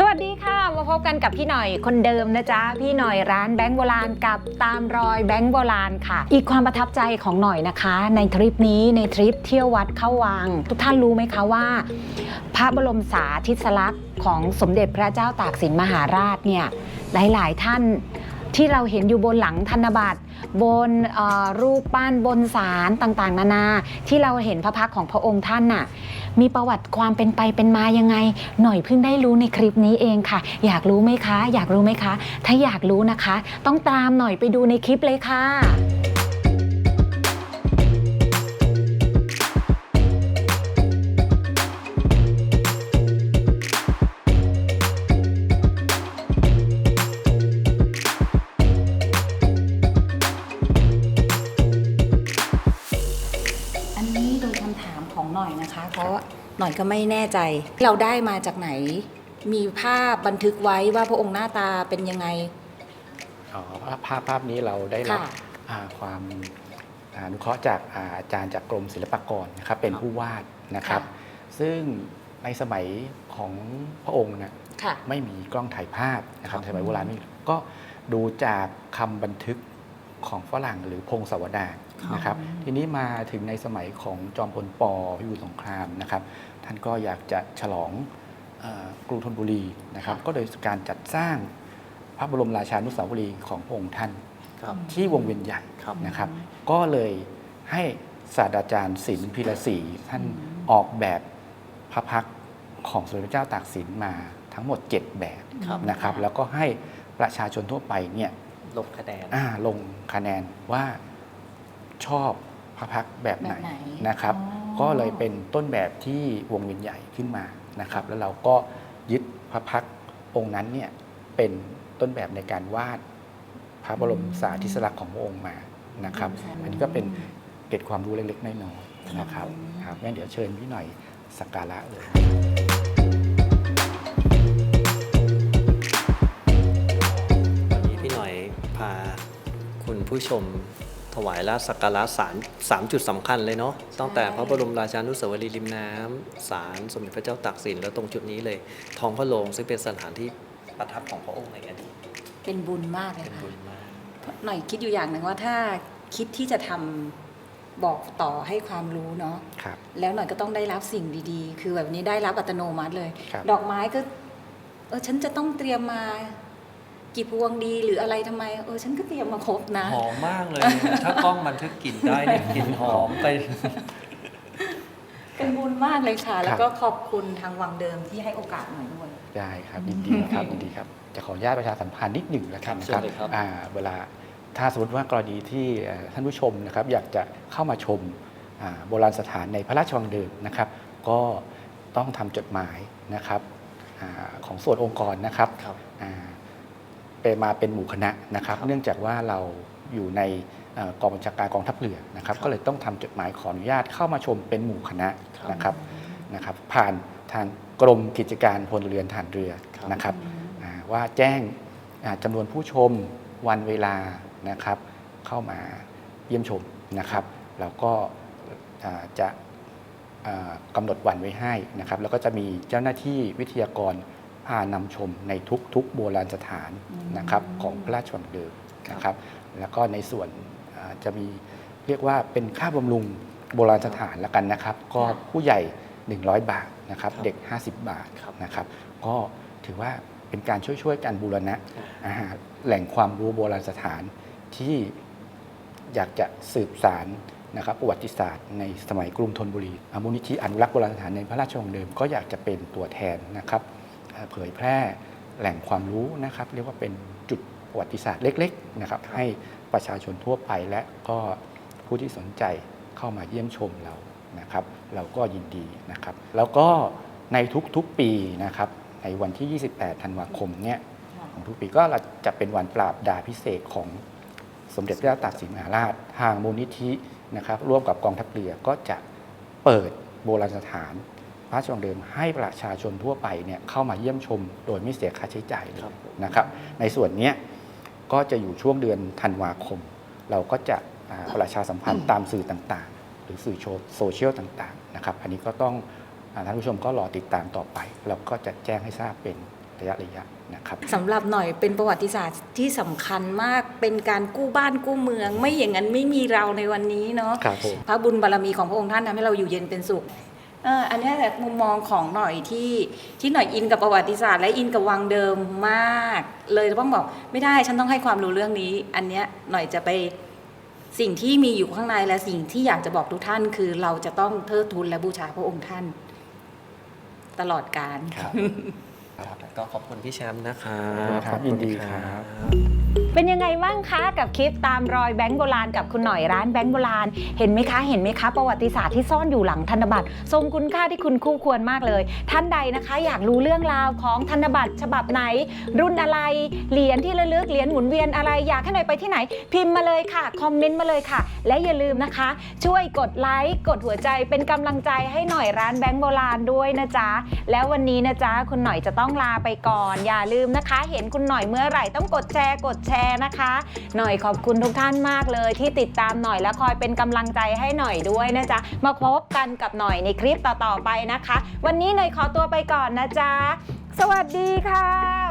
สวัสดีค่ะ มาพบกันกับพี่หน่อยคนเดิมนะจ๊ะ พี่หน่อยร้านแบงก์โบราณกับตามรอยแบงก์โบราณค่ะ อีกความประทับใจของหน่อยนะคะ ในทริปนี้ในทริปเที่ยววัดเข้าวัง ทุกท่านรู้ไหมคะว่า พระบรมสาธิสลักษณ์ของสมเด็จพระเจ้าตากสินมหาราชเนี่ยหลาย ๆ ท่าน ที่เราเห็นอยู่บนหลังธนบัตรบนรูปปั้นบนสารต่างๆ นานา ที่เราเห็นพระพักของพระองค์ท่านน่ะมีประวัติความเป็นไปเป็นมายังไง หน่อยเพิ่งได้รู้ในคลิปนี้เองค่ะ อยากรู้ไหมคะ อยากรู้ไหมคะ ถ้าอยากรู้นะคะ ต้องตามหน่อยไปดูในคลิปเลยค่ะ หน่อยก็ไม่แน่ใจ เราได้มาจากไหน มีภาพบันทึกไว้ว่าพระองค์หน้าตาเป็นยังไงอ๋อภาพภาพนี้เราได้รับค่ะอ่าความอาอนุเคราะห์จากอาอาจารย์จากกรมศิลปากรนะครับเป็นผู้วาดนะครับ ซึ่งในสมัยของพระองค์เนี่ยค่ะไม่มีกล้องถ่ายภาพนะครับครับสมัยโบราณไม่มีก็ดูจากคำบันทึก ของฝรั่งหรือพงศาวดารนะครับ ทีนี้มาถึงในสมัยของจอมพลปพิบูลสงครามนะครับ ท่านก็อยากจะฉลองเอ่อกรุงธนบุรีนะครับค่ะก็โดยการจัดสร้างพระบรมราชานุสาวรีย์ของพระองค์ท่านครับที่วงเวียนใหญ่ครับนะครับ ก็เลยให้ศาสตราจารย์ศิลป์พิรศรีท่านออกแบบพระพักตร์ของสมเด็จพระเจ้าตากสินมาทั้งหมด 7 แบบครับนะครับ แล้วก็ให้ประชาชนทั่วไปเนี่ย ลงคะแนน อ่าลงคะแนนว่าชอบพระพักตร์แบบไหนแบบไหนนะครับ อ๋อ ก็เลยเป็นต้นแบบที่วงเวียนใหญ่ขึ้นมานะครับ แล้วเราก็ยึดพระพักตร์องค์นั้นเนี่ยเป็นต้นแบบในการวาดพระบรมสาธิสลักษณ์ของพระองค์มานะครับอันนี้ก็เป็นเกร็ดความรู้เล็กๆน้อยๆนะครับครับงั้นเดี๋ยวเชิญพี่หน่อยสักการะเลยวั พาคุณผู้ชมถวายราชสักการะสารสามจุดสำคัญเลยเนาะตั้งแต่พระบรมราชานุสาวรีย์ริมน้ำศาลสมเด็จพระเจ้าตากสินแล้วตรงจุดนี้เลย ท้องพระโรงซึ่งเป็นสถานที่ประทับของพระองค์ในอดีตเป็นบุญมากเลยเป็นค่ะบุญมาก หน่อยคิดอยู่อย่างหนึ่งว่าถ้าคิดที่จะทำบอกต่อให้ความรู้เนาะครับ แล้วหน่อยก็ต้องได้รับสิ่งดีๆ คือแบบนี้ได้รับอัตโนมัติเลย ครับ ดอกไม้ก็ เออฉันจะต้องเตรียมมา กี่พวงดีหรืออะไรทำไมเออฉันก็เตรียมมาครบนะ หอมมากเลย ถ้ากล้องบันทึกกลิ่นได้เนี่ยกลิ่นหอมไปเป็นบุญมากเลยค่ะ แล้วก็ขอบคุณทางวังเดิมที่ให้โอกาสหน่อยด้วยได้ครับยินดีครับยินดีครับ จะขออนุญาตประชาสัมพันธ์นิดหนึ่งแล้วกันนะครับเชิญเลยครับอ่าเวลาถ้าสมมติว่ากรณีที่เอ่อท่านผู้ชมนะครับ อยากจะเข้ามาชมอ่าโบราณสถานในพระราชวังเดิมนะครับ ก็ต้องทำจดหมายนะครับอาของส่วนองค์กรนะครับครับ อ่าเป็นมาเป็นหมู่คณะนะครับครับ เนื่องจากว่าเราอยู่ในเอ่อกองบัญชาการกองทัพเรือนะครับครับก็เลยต้องทำจดหมายขออนุญาตเข้ามาชมเป็นหมู่คณะครับนะครับนะครับ ผ่านทางกรมกิจการพลเรือนฐานเรือครับนะครับอ่าว่าแจ้งอ่าจำนวนผู้ชมวันเวลานะครับ เข้ามาเยี่ยมชมนะครับ แล้วก็อ่าจะอ่ากำหนดวันไว้ให้นะครับ แล้วก็จะมีเจ้าหน้าที่วิทยากร พานำชมในทุกๆ โบราณสถานนะครับของพระราชวังเดิมนะครับ แล้วก็ในส่วนอ่าจะมีเรียกว่าเป็นค่าบำรุงโบราณสถานแล้วกันนะครับ ก็ผู้ใหญ่ 100 บาทนะครับครับเด็ก 50 บาทครับนะครับ ก็ถือว่าเป็นการช่วยๆกันบูรณะอาหารแหล่งความรู้โบราณสถานที่อยากจะสืบสารนะครับประวัติศาสตร์ในสมัยกรุงธนบุรีอ่ามูลนิธิอนุรักษ์โบราณสถานในพระราชวังเดิมก็อยากจะเป็นตัวแทนนะครับอ่า เผยแพร่แหล่งความรู้นะครับ เรียกว่าเป็นจุดประวัติศาสตร์เล็กๆนะครับ ให้ประชาชนทั่วไปและก็ผู้ที่สนใจเข้ามาเยี่ยมชมเรานะครับ เราก็ยินดีนะครับ แล้วก็ในทุกๆปีนะครับในวันที่ 28 ธันวาคมเนี่ยของทุกปีก็จะเป็นวันปราบดาพิเศษกของสมเด็จพระเจ้าตากสินมหาราช ทางมูลนิธินะครับ ร่วมกับกองทัพเรือก็จะเปิดโบราณสถาน พระราชวังเดิมให้ประชาชนทั่วไปเนี่ยเข้ามาเยี่ยมชม โดยไม่เสียค่าใช้จ่ายเลยครับผมนะครับ ในส่วนเนี้ยก็จะอยู่ช่วงเดือนธันวาคม เราก็จะอ่าประชาสัมพันธ์ตามสื่อต่างๆ หรือสื่อโซเชียลต่างๆนะครับ อันนี้ก็ต้องอาท่านผู้ชมก็รอติดตามต่อไป เราก็จะแจ้งให้ทราบเป็นระยะระยะนะครับสำหรับหน่อยเป็นประวัติศาสตร์ที่สำคัญมากเป็นการกู้บ้านกู้เมือง ไม่อย่างนั้นไม่มีเราในวันนี้เนาะครับผมพระบุญบารมีของพระองค์ท่านทำให้เราอยู่เย็นเป็นสุข เอออันนี้แหละมุมมองของหน่อยที่ที่หน่อยอินกับประวัติศาสตร์และอินกับวังเดิมมาก เลยต้องบอกไม่ได้ฉันต้องให้ความรู้เรื่องนี้ อันเนี้ยหน่อยจะไปสิ่งที่มีอยู่ข้างในและสิ่งที่อยากจะบอกทุกท่าน คือเราจะต้องเทิดทูนและบูชาพระองค์ท่าน ตลอดกาลครับก็ขอบคุณพี่แชมป์นะครับ ครับยินดีครับ เป็นยังไงบ้างคะกับคลิปตามรอยแบงก์โบราณกับคุณหน่อยร้านแบงก์โบราณ เห็นไหมคะ เห็นไหมคะ ประวัติศาสตร์ที่ซ่อนอยู่หลังธนบัตรทรงคุณค่าที่คุณคู่ควรมากเลย ท่านใดนะคะ อยากรู้เรื่องราวของธนบัตรฉบับไหน รุ่นอะไรเหรียญที่ระลึกเหรียญหมุนเวียนอะไรอยากให้หน่อยไปที่ไหน พิมพ์มาเลยค่ะคอมเมนต์มาเลยค่ะ และอย่าลืมนะคะ ช่วยกดไลค์กดหัวใจเป็นกำลังใจให้หน่อยร้านแบงก์โบราณด้วยนะจ๊ะแล้ววันนี้นะจ๊ะคุณหน่อยจะต้องลาไปก่อน อย่าลืมนะคะ เห็นคุณหน่อยเมื่อไหร่ต้องกดแชร์กดแชร์นะคะ หน่อยขอบคุณทุกท่านมากเลยที่ติดตามหน่อยและคอยเป็นกำลังใจให้หน่อยด้วยนะจ๊ะ มาพบกันกับหน่อยในคลิปต่อๆไปนะคะ วันนี้หน่อยขอตัวไปก่อนนะจ๊ะ สวัสดีค่ะ